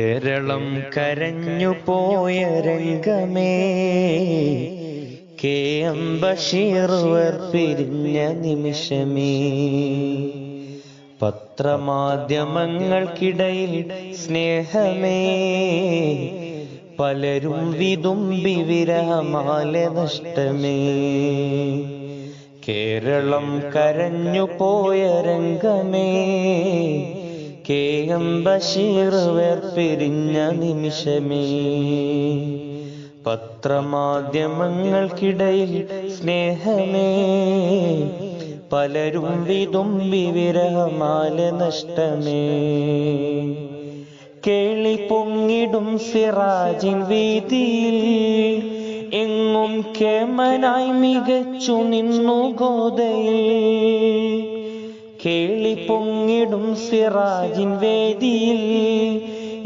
കേരളം കരഞ്ഞു പോയ രംഗമേ കെ എം ബഷീർ പിരിഞ്ഞ നിമിഷമേ. പത്രമാധ്യമങ്ങൾക്കിടയിൽ സ്നേഹമേ പലരും വിതുമ്പി വിരഹമാല നഷ്ടമേ. കേരളം കരഞ്ഞു പോയ രംഗമേ കെ എം ബഷീർ വേർ പിരിഞ്ഞ നിമിഷമേ. പത്രമാധ്യമങ്ങൾക്കിടയിൽ സ്നേഹമേ. പലരും വിതുമ്പി വിരഹമാല നഷ്ടമേ. കേളി പൊങ്ങിടും സിറാജിൻ വീതിയിൽ. എങ്ങും കേമനായി മികച്ചു നിന്നു ഗോതയിൽ കേളി പൊങ്ങിടും സിറാജിൻ വേദിയിൽ.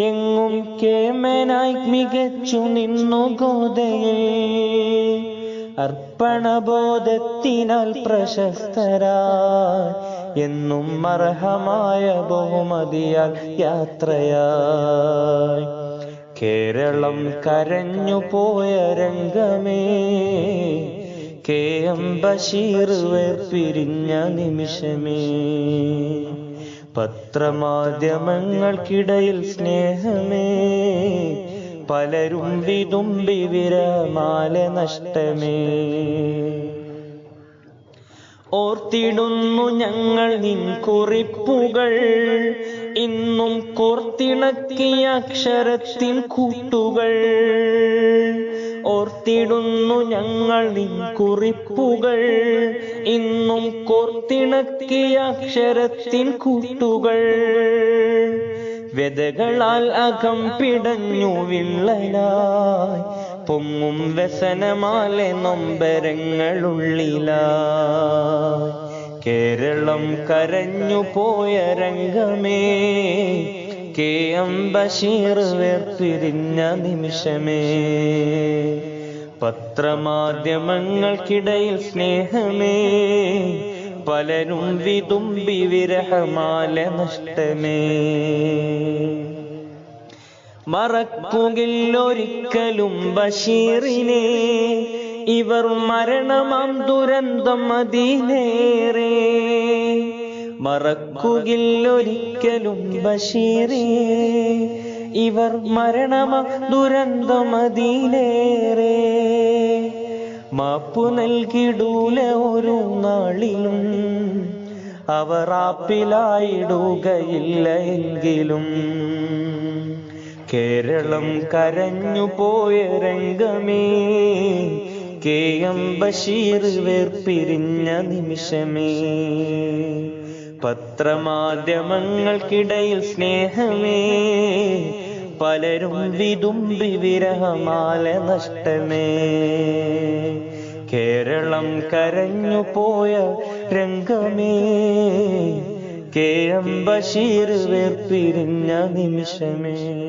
എങ്ങും കേമനായി മികച്ചു നിന്നു ഗോതയിൽ അർപ്പണബോധത്തിനാൽ പ്രശസ്തരാ എന്നും അർഹമായ ബഹുമതിയാൽ യാത്രയായി. കേരളം കരഞ്ഞു പോയ രംഗമേ. എം ബഷീർ വേർപിരിഞ്ഞ നിമിഷമേ. പത്രമാധ്യമങ്ങൾക്കിടയിൽ സ്നേഹമേ. പലരും വിതുമ്പി വിരമാല നഷ്ടമേ. ഓർത്തിടുന്നു ഞങ്ങൾ നിൻ കുറിപ്പുകൾ. ഇന്നും കോർത്തിണക്കിയ അക്ഷരത്തിൻ കൂട്ടുകൾ. ഓർത്തിടുന്നു ഞങ്ങൾ നിൻ കുറിപ്പുകൾ ഇന്നും കോർത്തിണക്കിയ അക്ഷരത്തിൻ കൂട്ടുകൾ. വ്യതകളാൽ അകം പിടഞ്ഞു വിള്ളലായി. പൊങ്ങും വ്യസനമാലെ നൊമ്പരങ്ങളുള്ളിലായി. കേരളം കരഞ്ഞു പോയ രംഗമേ. കെ എം ബഷീർ വേർപിരിഞ്ഞ നിമിഷമേ. പത്രമാധ്യമങ്ങൾക്കിടയിൽ സ്നേഹമേ പലരും വിതുമ്പി വിരഹമാല നഷ്ടമേ. മറക്കുകില്ലൊരിക്കലും ബഷീറിനെ ഇവർ മരണമാം ദുരന്തം മതിനേറെ മറക്കുകില്ലൊരിക്കലും ബഷീറിനെ ഇവർ മരണമ ദുരന്തമതിലേറെ മാപ്പു നൽകിടൂല ഒരു നാളിലും അവർ ആപ്പിലായിടുകയില്ല എങ്കിലും. കേരളം കരഞ്ഞു പോയ രംഗമേ കെ എം ബഷീർ വേർപിരിഞ്ഞ നിമിഷമേ. പത്രമാധ്യമങ്ങൾക്കിടയിൽ സ്നേഹമേ പലരും വിതുമ്പി വിരഹമാല നഷ്ടമേ. കേരളം കരഞ്ഞു പോയ രംഗമേ. കെ എം ബഷീർ വേർപിരിഞ്ഞ നിമിഷമേ.